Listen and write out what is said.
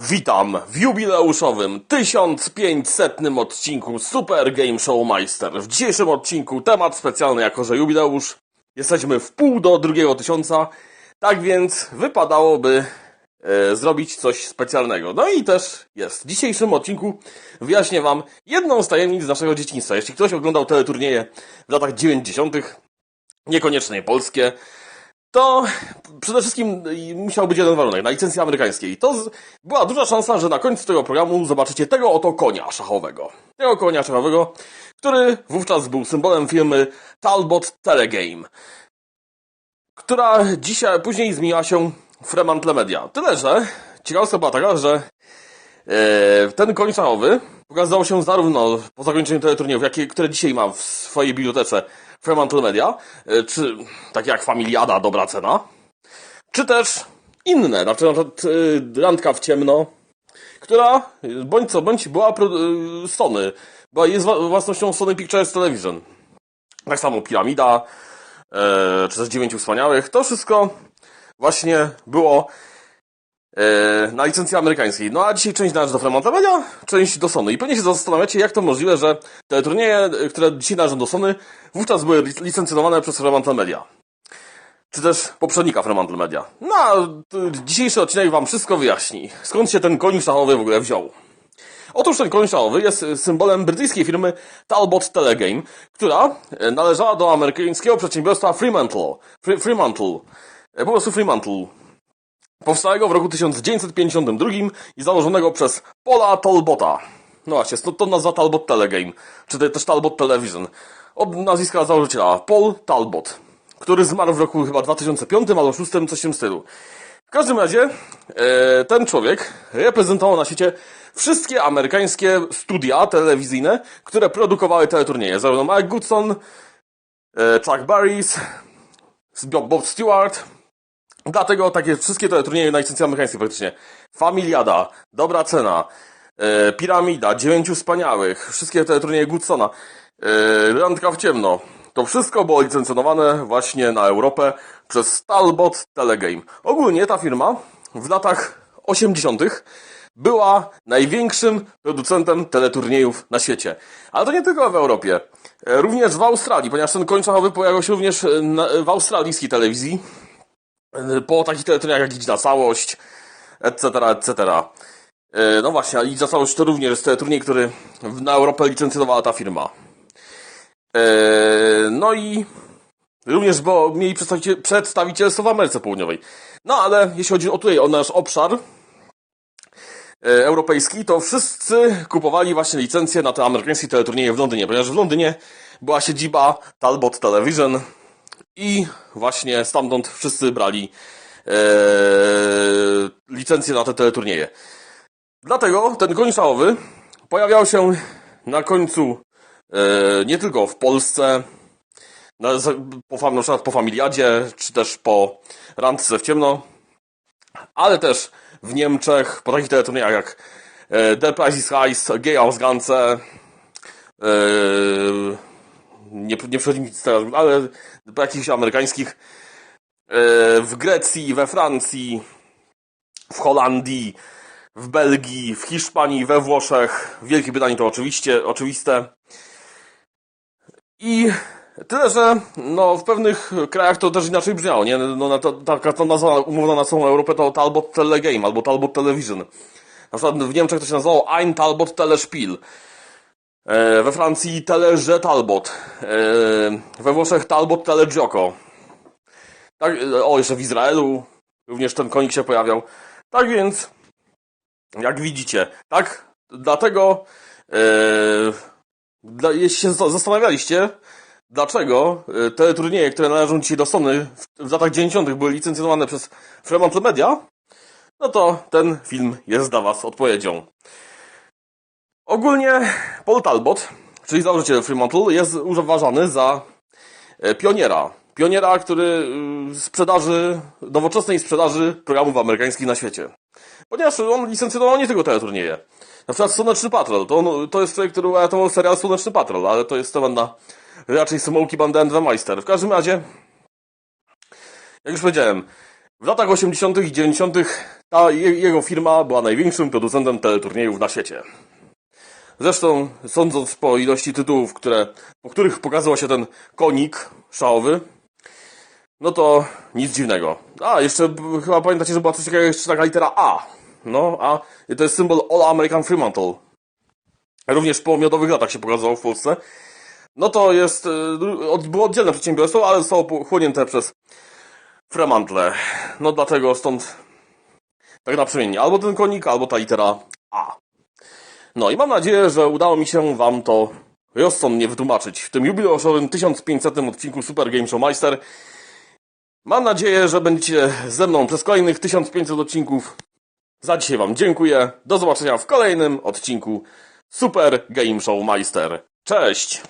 Witam w jubileuszowym 1500 odcinku Super Game Show Meister. W dzisiejszym odcinku temat specjalny, jako że jubileusz. Jesteśmy w pół do drugiego tysiąca, tak więc wypadałoby e, zrobić coś specjalnego. No i też jest. W dzisiejszym odcinku wyjaśnię Wam jedną z tajemnic naszego dzieciństwa. Jeśli ktoś oglądał teleturnieje w latach 90., niekoniecznie polskie, to przede wszystkim musiał być jeden warunek, na licencji amerykańskiej. To była duża szansa, że na końcu tego programu zobaczycie tego oto konia szachowego. Tego konia szachowego, który wówczas był symbolem firmy Talbot Telegame, która dzisiaj, później zmieniła się w Fremantle Media. Tyle, że ciekawostka była taka, że e, ten koń szachowy pokazał się zarówno po zakończeniu teleturniejów, jakie, które dzisiaj mam w swojej bibliotece Fremantle Media, e, czy takie jak Familiada, dobra cena, czy też inne, na przykład e, Randka w ciemno, która, bądź co bądź, była e, Sony, była, jest własnością Sony Pictures Television. Tak samo Piramida, czy też Dziewięciu Wspaniałych, to wszystko właśnie było na licencji amerykańskiej. No a dzisiaj część należy do Fremantle Media, część do Sony. I pewnie się zastanawiacie, jak to możliwe, że te turnieje, e, które dzisiaj należą do Sony, wówczas były lic- licencjonowane przez Fremantle Media. Czy też poprzednika Fremantle Media. No a dzisiejszy odcinek wam wszystko wyjaśni. Skąd się ten koń szachowy w ogóle wziął? Otóż ten koń szachowy jest e, symbolem brytyjskiej firmy Talbot Telegame, która e, należała do amerykańskiego przedsiębiorstwa Fremantle. Fre- Fremantle. E, Po prostu Fremantle. Powstałego w roku 1952 i założonego przez Paula Talbota. No właśnie, to, to nazwa Talbot Telegame, czy te- też Talbot Television. Od nazwiska założyciela, Paul Talbot, który zmarł w roku chyba 2005 albo 2006, coś w tym stylu. W każdym razie, e, ten człowiek reprezentował na świecie wszystkie amerykańskie studia telewizyjne, które produkowały teleturnieje. Zarówno Mike Goodson, e, Chuck Barris, Bob Stewart, Dlatego takie wszystkie te turnieje na licencji amerykańskiej praktycznie. Familiada, Dobra Cena, e, Piramida, Dziewięciu Wspaniałych, wszystkie te turnieje Goodsona, e, Randka w ciemno. To wszystko było licencjonowane właśnie na Europę przez Talbot Telegame. Ogólnie ta firma w latach 80. była największym producentem teleturniejów na świecie. Ale to nie tylko w Europie. E, Również w Australii, ponieważ ten koń szachowy pojawił się również e, w australijskiej telewizji po takich teleturniejach jak Idź na całość, etc., etc. E, No właśnie, a Idź na całość to również jest teleturniej, który na Europę licencjonowała ta firma. E, No i również bo mieli przedstawicie- przedstawicielstwo w Ameryce Południowej. No ale jeśli chodzi o tutaj, o nasz obszar europejski, to wszyscy kupowali właśnie licencje na te amerykańskie teleturnieje w Londynie, ponieważ w Londynie była siedziba Talbot Television, i właśnie stamtąd wszyscy brali e, licencje na te teleturnieje. Dlatego ten koń szałowy pojawiał się na końcu e, nie tylko w Polsce, na, po, na przykład po Familiadzie, czy też po Randce w ciemno, ale też w Niemczech, po takich teleturniejach jak e, The Price is Right, Gay Ausgance, e, nie, nie przychodzi mi nic teraz, ale jakichś amerykańskich, e, w Grecji, we Francji, w Holandii, w Belgii, w Hiszpanii, we Włoszech, w Wielkiej Brytanii to oczywiście, oczywiste. I tyle, że no, w pewnych krajach to też inaczej brzmiało, nie? No, na taka to nazwa umowna na całą Europę to Talbot Telegame albo Talbot Television. Na przykład w Niemczech to się nazywało Ein Talbot Telespiel. E, we Francji Teleże Talbot. E, we Włoszech Talbot Telegioco. Tak, e, o, jeszcze w Izraelu również ten konik się pojawiał. Tak więc, jak widzicie, tak, dlatego, dla, jeśli się za- zastanawialiście, dlaczego te turnieje, które należą dzisiaj do Sony w, w latach 90. były licencjonowane przez Fremantle Media, no to ten film jest dla Was odpowiedzią. Ogólnie Paul Talbot, czyli założyciel Fremantle, jest uważany za e, pioniera. Pioniera, który y, sprzedaży, nowoczesnej sprzedaży programów amerykańskich na świecie. Ponieważ on licencjonował nie tylko teleturnieje. Na przykład Słoneczny Patrol. To, on, to jest człowiek, który serial Słoneczny Patrol, ale to jest temat na raczej Smoki Banda and the Meister. W każdym razie, jak już powiedziałem, w latach 80. i 90. Ta je, jego firma była największym producentem teleturniejów na świecie. Zresztą, sądząc po ilości tytułów, które, po których pokazał się ten konik szałowy, no to nic dziwnego. A, jeszcze chyba pamiętacie, że była coś takiego jeszcze taka litera A. No, A to jest symbol All American Fremantle. Również po miodowych latach się pokazało w Polsce. No to jest, y, było oddzielne przedsiębiorstwo, ale zostało pochłonięte przez Fremantle. No dlatego stąd tak naprzemiennie. Albo ten konik, albo ta litera A. No i mam nadzieję, że udało mi się wam to rozsądnie wytłumaczyć w tym jubileuszowym 1500 odcinku Super Game Show Meister. Mam nadzieję, że będziecie ze mną przez kolejnych 1500 odcinków. Za dzisiaj wam dziękuję. Do zobaczenia w kolejnym odcinku Super Game Show Meister. Cześć!